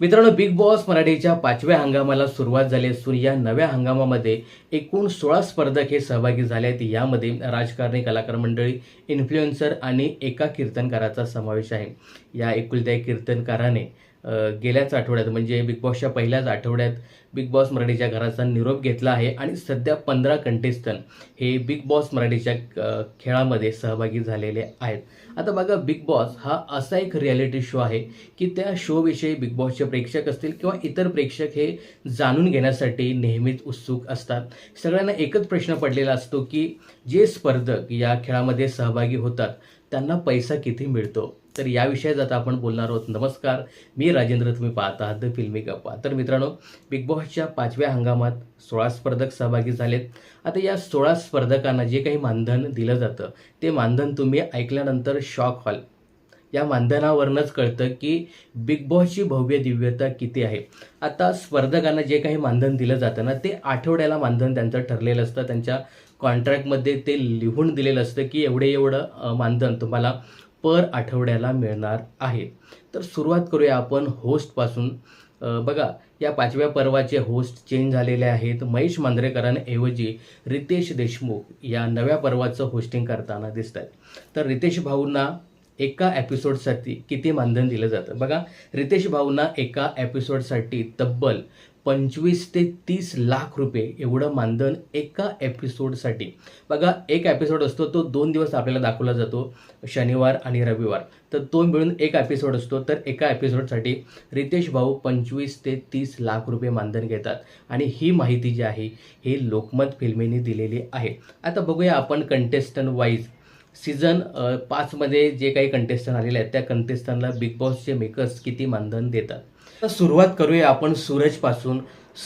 मित्रांनो big boss मराठीच्या पाचव्या हंगामाला सुरुवात झाली असून या नव्या हंगामामध्ये एकूण सोळा स्पर्धक हे सहभागी झाले आहेत. यामध्ये राजकारणी कलाकार मंडळी इन्फ्लुएन्सर आणि एका कीर्तनकाराचा समावेश आहे. या एकुलत्या कीर्तनकाराने गेल्याच आठवड्यात म्हणजे बिग बॉसच्या पहिल्याच आठवड्यात बिग बॉस मराठीच्या घराचा निरोप घेतला आहे आणि सध्या पंधरा कंटेस्टंट हे बिग बॉस मराठीच्या खेळामध्ये सहभागी झालेले आहेत. आता बघा बिग बॉस हा असा एक रियालिटी शो आहे की त्या शोविषयी बिग बॉसचे प्रेक्षक असतील किंवा इतर प्रेक्षक हे जाणून घेण्यासाठी नेहमीच उत्सुक असतात. सगळ्यांना एकच प्रश्न पडलेला असतो की जे स्पर्धक या खेळामध्ये सहभागी होतात त्यांना पैसा किती मिळतो? तर या आता आपण बोलणार आहोत. नमस्कार मी राजेंद्र तुम्ही पाहत आहात द फिल्मी गप्पा. तर मित्रांनो बिग बॉसच्या पाचव्या हंगामात सोळा स्पर्धक सहभागी झालेत. आता या सोळा स्पर्धकांना जे काही मानधन दिलं जातं ते मानधन तुम्ही ऐकल्यानंतर शॉक व्हाल. या मानधनावरूनच कळतं की बिग बॉसची भव्य दिव्यता किती आहे. आता स्पर्धकांना जे काही मानधन दिलं जातं ना ते आठवड्याला मानधन त्यांचं ठरलेलं असतं. त्यांच्या कॉन्ट्रॅक्टमध्ये ते लिहून दिलेलं असतं की एवढे एवढं मानधन तुम्हाला पर आठवड्याला मिळणार आहे. तर सुरुवात करूया आपण होस्टपासून बघा या पाचव्या पर्वाचे होस्ट चेंज झालेले आहेत. महेश मांजरेकरांऐवजी रितेश देशमुख या नव्या पर्वाचं होस्टिंग करताना दिसत आहेत तर रितेश भाऊंना एका एपिसोडसाठी किती मानधन दिलं जातं? बघा रितेश भाऊंना एका एपिसोडसाठी तब्बल पंचवीस ते तीस लाख रुपये एवढं मानधन एका एपिसोडसाठी बघा एक एपिसोड असतो तो दोन दिवस आपल्याला दाखवला जातो शनिवार आणि रविवार. तर तो मिळून एक एपिसोड असतो तर एका एपिसोडसाठी रितेश भाऊ पंचवीस ते तीस लाख रुपये मानधन घेतात. आणि ही माहिती जी आहे हे लोकमत फिल्मीने दिलेली आहे. आता बघूया आपण कंटेस्टंट वाईज सीझन पाचमध्ये जे काही कंटेस्टंट आलेले आहेत त्या कंटेस्टंटला बिग बॉसचे मेकर्स किती मानधन देतात? सुरुवात करूया आपण सूरजपासून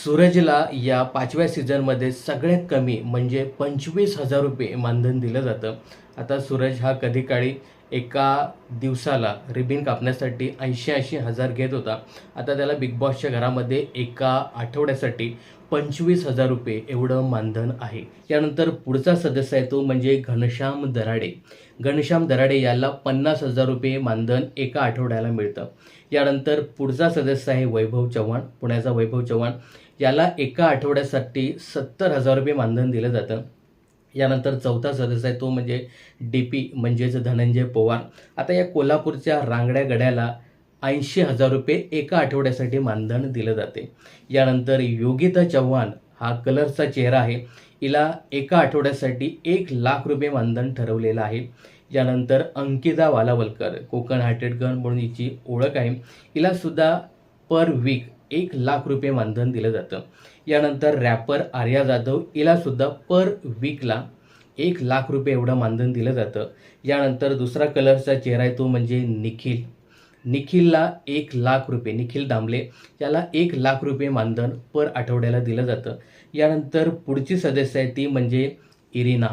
सूरजला या पाचव्या सीझनमध्ये सगळ्यात कमी म्हणजे पंचवीस हजार रुपये मानधन दिलं जातं. आता सूरज हा कधी काळी एका दिवसाला रिबिन कापण्यासाठी ऐंशी ऐंशी हजार घेत होता. आता त्याला बिग बॉसच्या घरामध्ये एका आठवड्यासाठी पंचवीस हजार रुपये एवढं मानधन आहे. त्यानंतर पुढचा सदस्य आहे तो म्हणजे घनश्याम दराडे. घनश्याम दराडे याला पन्नास हजार रुपये मानधन एका आठवड्याला मिळतं. यानंतर पुढचा सदस्य आहे वैभव चव्हाण पुण्याचा वैभव चव्हाण. याला एका आठवड्यासाठी सत्तर हजार रुपये मानधन दिलं जातं. यानंतर चौथा सदस्य आहे तो म्हणजे डी पी म्हणजेच धनंजय पवार. आता या कोल्हापूरच्या रांगड्या गड्याला ऐंशी हजार रुपये एका आठवड्यासाठी मानधन दिलं जाते. यानंतर योगिता चव्हाण हा कलरचा चेहरा आहे. हिला एका आठवड्यासाठी एक लाख रुपये मानधन ठरवलेलं आहे. यानंतर अंकिता वालावलकर कोकण हार्टेड गन म्हणून हिची ओळख आहे. हिला सुद्धा पर वीक एक लाख रुपये मानधन दिलं जातं. यानंतर रॅपर आर्या जाधव हिलासुद्धा पर वीकला एक लाख रुपये एवढं मानधन दिलं जातं. यानंतर दुसरा कलरचा चेहरा आहे तो म्हणजे निखिल. निखिलला एक लाख रुपये निखिल दामले याला एक लाख रुपये मानधन पर आठवड्याला दिलं जातं. यानंतर पुढची सदस्य आहे ती म्हणजे इरिना.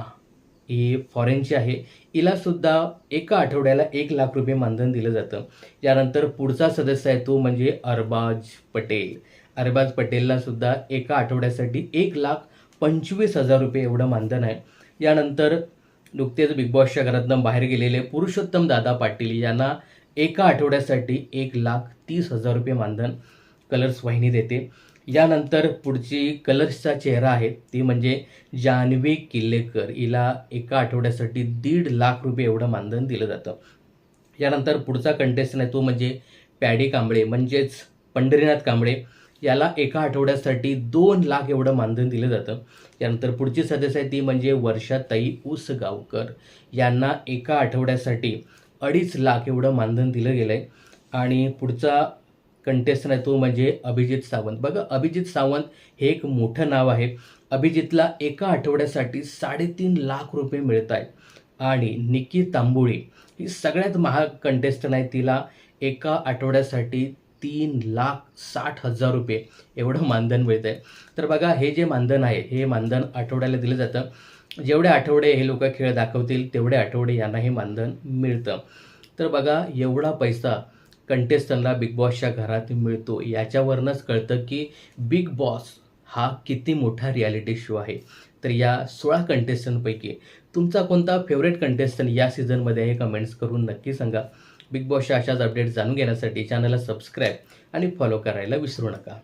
ही फॉरेनची आहे. हिलासुद्धा एका आठवड्याला एक लाख रुपये मानधन दिलं जातं. यानंतर पुढचा सदस्य आहे तो म्हणजे अरबाज पटेल. अरबाज पटेलला सुद्धा एका आठवड्यासाठी एक लाख पंचवीस हजार रुपये एवढं मानधन आहे. यानंतर नुकतेच बिग बॉसच्या घरातनं बाहेर गेलेले पुरुषोत्तम दादा पाटील यांना एका आठवड्यासाठी एक लाख तीस हजार रुपये मानधन. कलर्स वाहिनी देते. यानंतर पुढची कलर्सचा चेहरा आहे. ती म्हणजे जान्हवी किल्लेकर. हिला एका आठवड्यासाठी दीड लाख रुपये एवढं मानधन दिलं जातं. यानंतर पुढचा कंटेस्टंट आहे तो म्हणजे पॅडी कांबळे म्हणजेच पंढरीनाथ कांबळे. याला एका आठवड्यासाठी दोन लाख एवढं मानधन दिलं जातं. यानंतर पुढची सदस्य आहे ती म्हणजे वर्षाताई उसगावकर. यांना एका आठवड्यासाठी अडीच लाख एवढं मानधन दिलं गेलं आहे आणि पुढचा कंटेस्टंट आहे तो म्हणजे अभिजित सावंत. बघा अभिजित सावंत हे एक मोठं नाव आहे. अभिजितला एका आठवड्यासाठी साडेतीन लाख रुपये मिळत आहेत. आणि निकी तांबोळी ही सगळ्यात महाग कंटेस्टंट आहे. तिला एका आठवड्यासाठी तीन लाख साठ हजार रुपये एवढं मानधन मिळतं आहे तर बघा हे जे मानधन आहे हे मानधन आठवड्याला दिलं जातं. जेवढे आठवडे हे लोक खेळ दाखवतील तेवढे आठवडे यांना हे मानधन मिळतं. तर बघा एवढा पैसा कंटेस्टंटला बिग बॉसच्या घरात मिळतो. याच्यावरनंच कळतं की बिग बॉस हा किती मोठा रियालिटी शो आहे. तर या सोळा कंटेस्टंटपैकी तुमचा कोणता फेवरेट कंटेस्टंट या सीझनमध्ये आहे कमेंट्स करून नक्की सांगा. बिग बॉसच्या अशाच अपडेट जाणून घेण्यासाठी चॅनलला सबस्क्राईब आणि फॉलो करायला विसरू नका.